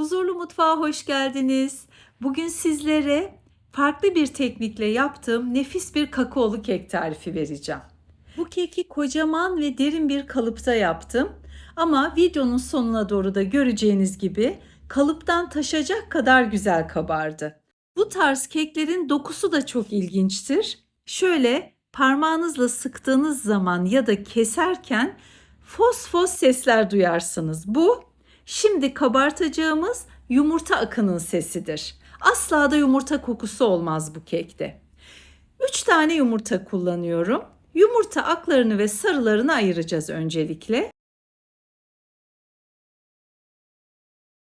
Huzurlu Mutfağa hoş geldiniz. Bugün sizlere farklı bir teknikle yaptığım nefis bir kakaolu kek tarifi vereceğim. Bu keki kocaman ve derin bir kalıpta yaptım. Ama videonun sonuna doğru da göreceğiniz gibi kalıptan taşacak kadar güzel kabardı. Bu tarz keklerin dokusu da çok ilginçtir. Şöyle parmağınızla sıktığınız zaman ya da keserken fos fos sesler duyarsınız. Bu şimdi kabartacağımız yumurta akının sesidir. Asla da yumurta kokusu olmaz bu kekte. 3 tane yumurta kullanıyorum. Yumurta aklarını ve sarılarını ayıracağız öncelikle.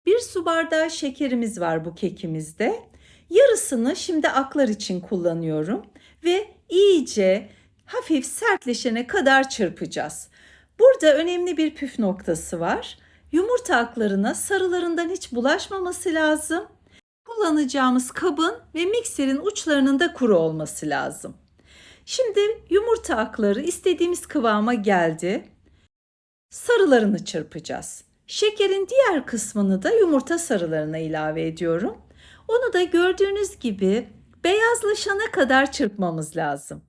Bir su bardağı şekerimiz var bu kekimizde. Yarısını şimdi aklar için kullanıyorum ve iyice hafif sertleşene kadar çırpacağız. Burada önemli bir püf noktası var. Yumurta aklarına sarılarından hiç bulaşmaması lazım. Kullanacağımız kabın ve mikserin uçlarının da kuru olması lazım. Şimdi yumurta akları istediğimiz kıvama geldi. Sarılarını çırpacağız. Şekerin diğer kısmını da yumurta sarılarına ilave ediyorum. Onu da gördüğünüz gibi beyazlaşana kadar çırpmamız lazım.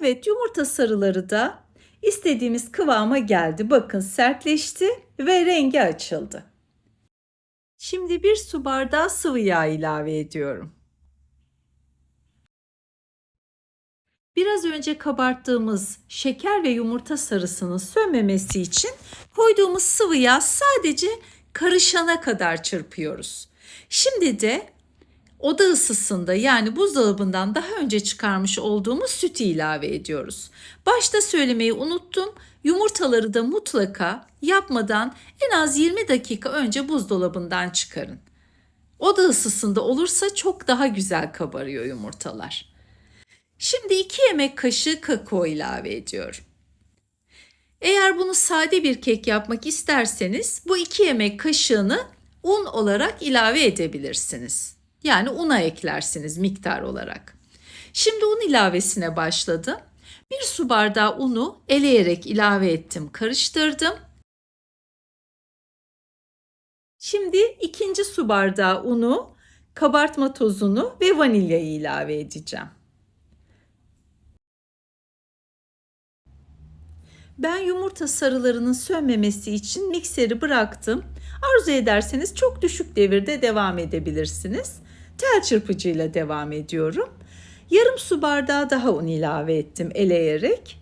Evet yumurta sarıları da istediğimiz kıvama geldi. Bakın sertleşti ve rengi açıldı. Şimdi bir su bardağı sıvı yağ ilave ediyorum. Biraz önce kabarttığımız şeker ve yumurta sarısının sönmemesi için koyduğumuz sıvı yağ sadece karışana kadar çırpıyoruz. Şimdi de oda ısısında yani buzdolabından daha önce çıkarmış olduğumuz sütü ilave ediyoruz. Başta söylemeyi unuttum. Yumurtaları da mutlaka yapmadan en az 20 dakika önce buzdolabından çıkarın. Oda ısısında olursa çok daha güzel kabarıyor yumurtalar. Şimdi 2 yemek kaşığı kakao ilave ediyorum. Eğer bunu sade bir kek yapmak isterseniz bu 2 yemek kaşığını un olarak ilave edebilirsiniz. Yani una eklersiniz miktar olarak. Şimdi un ilavesine başladım. Bir su bardağı unu eleyerek ilave ettim, karıştırdım. Şimdi ikinci su bardağı unu, kabartma tozunu ve vanilyayı ilave edeceğim. Ben yumurta sarılarının sönmemesi için mikseri bıraktım. Arzu ederseniz çok düşük devirde devam edebilirsiniz. Tel çırpıcıyla devam ediyorum. Yarım su bardağı daha un ilave ettim eleyerek.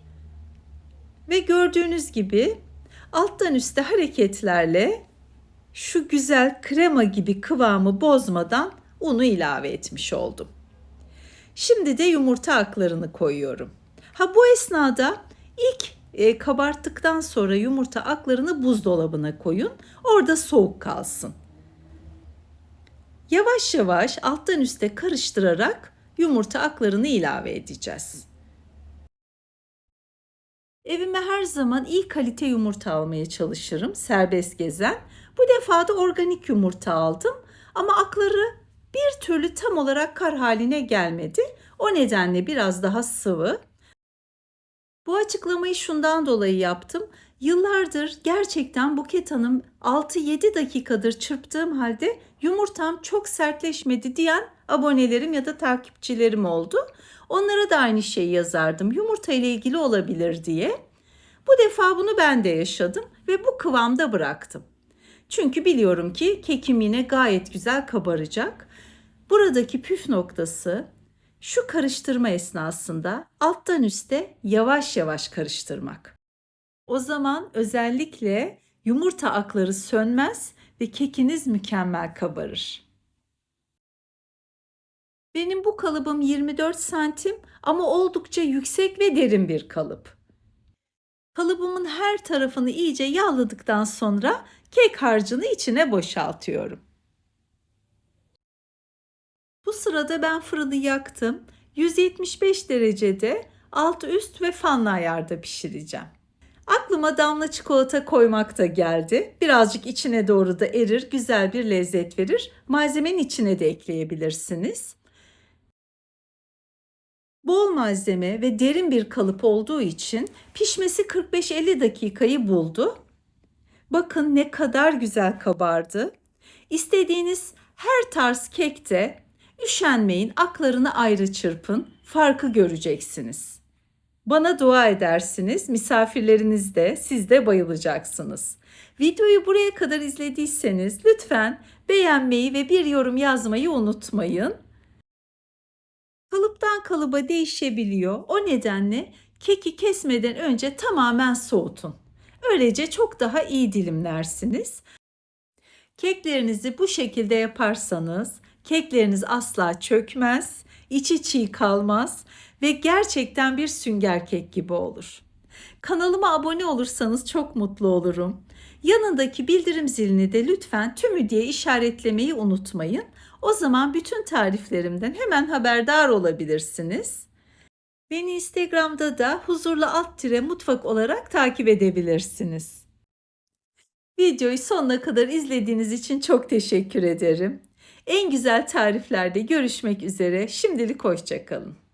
Ve gördüğünüz gibi alttan üste hareketlerle şu güzel krema gibi kıvamı bozmadan unu ilave etmiş oldum. Şimdi de yumurta aklarını koyuyorum. Ha bu esnada ilk e, kabarttıktan sonra yumurta aklarını buzdolabına koyun. Orada soğuk kalsın. Yavaş yavaş alttan üste karıştırarak yumurta aklarını ilave edeceğiz. Evime her zaman iyi kalite yumurta almaya çalışırım, serbest gezen. Bu defa da organik yumurta aldım ama akları bir türlü tam olarak kar haline gelmedi. O nedenle biraz daha sıvı. Bu açıklamayı şundan dolayı yaptım. Yıllardır gerçekten Buket Hanım 6-7 dakikadır çırptığım halde yumurtam çok sertleşmedi diyen abonelerim ya da takipçilerim oldu. Onlara da aynı şeyi yazardım. Yumurta ile ilgili olabilir diye. Bu defa bunu ben de yaşadım ve bu kıvamda bıraktım. Çünkü biliyorum ki kekim yine gayet güzel kabaracak. Buradaki püf noktası şu karıştırma esnasında alttan üste yavaş yavaş karıştırmak. O zaman özellikle yumurta akları sönmez ve kekiniz mükemmel kabarır. Benim bu kalıbım 24 santim ama oldukça yüksek ve derin bir kalıp. Kalıbımın her tarafını iyice yağladıktan sonra kek harcını içine boşaltıyorum. Bu sırada ben fırını yaktım. 175 derecede alt üst ve fanlı ayarda pişireceğim. Aklıma damla çikolata koymak da geldi. Birazcık içine doğru da erir, güzel bir lezzet verir. Malzemenin içine de ekleyebilirsiniz. Bol malzeme ve derin bir kalıp olduğu için pişmesi 45-50 dakikayı buldu. Bakın ne kadar güzel kabardı. İstediğiniz her tarz kekte üşenmeyin, aklarını ayrı çırpın, farkı göreceksiniz. Bana dua edersiniz, misafirleriniz de siz de bayılacaksınız. Videoyu buraya kadar izlediyseniz lütfen beğenmeyi ve bir yorum yazmayı unutmayın. Kalıptan kalıba değişebiliyor. O nedenle keki kesmeden önce tamamen soğutun. Öylece çok daha iyi dilimlersiniz. Keklerinizi bu şekilde yaparsanız kekleriniz asla çökmez, içi çiğ kalmaz ve gerçekten bir sünger kek gibi olur. Kanalıma abone olursanız çok mutlu olurum. Yanındaki bildirim zilini de lütfen tümü diye işaretlemeyi unutmayın. O zaman bütün tariflerimden hemen haberdar olabilirsiniz. Beni Instagram'da da huzurlu alt tire mutfak olarak takip edebilirsiniz. Videoyu sonuna kadar izlediğiniz için çok teşekkür ederim. En güzel tariflerde görüşmek üzere. Şimdilik hoşçakalın.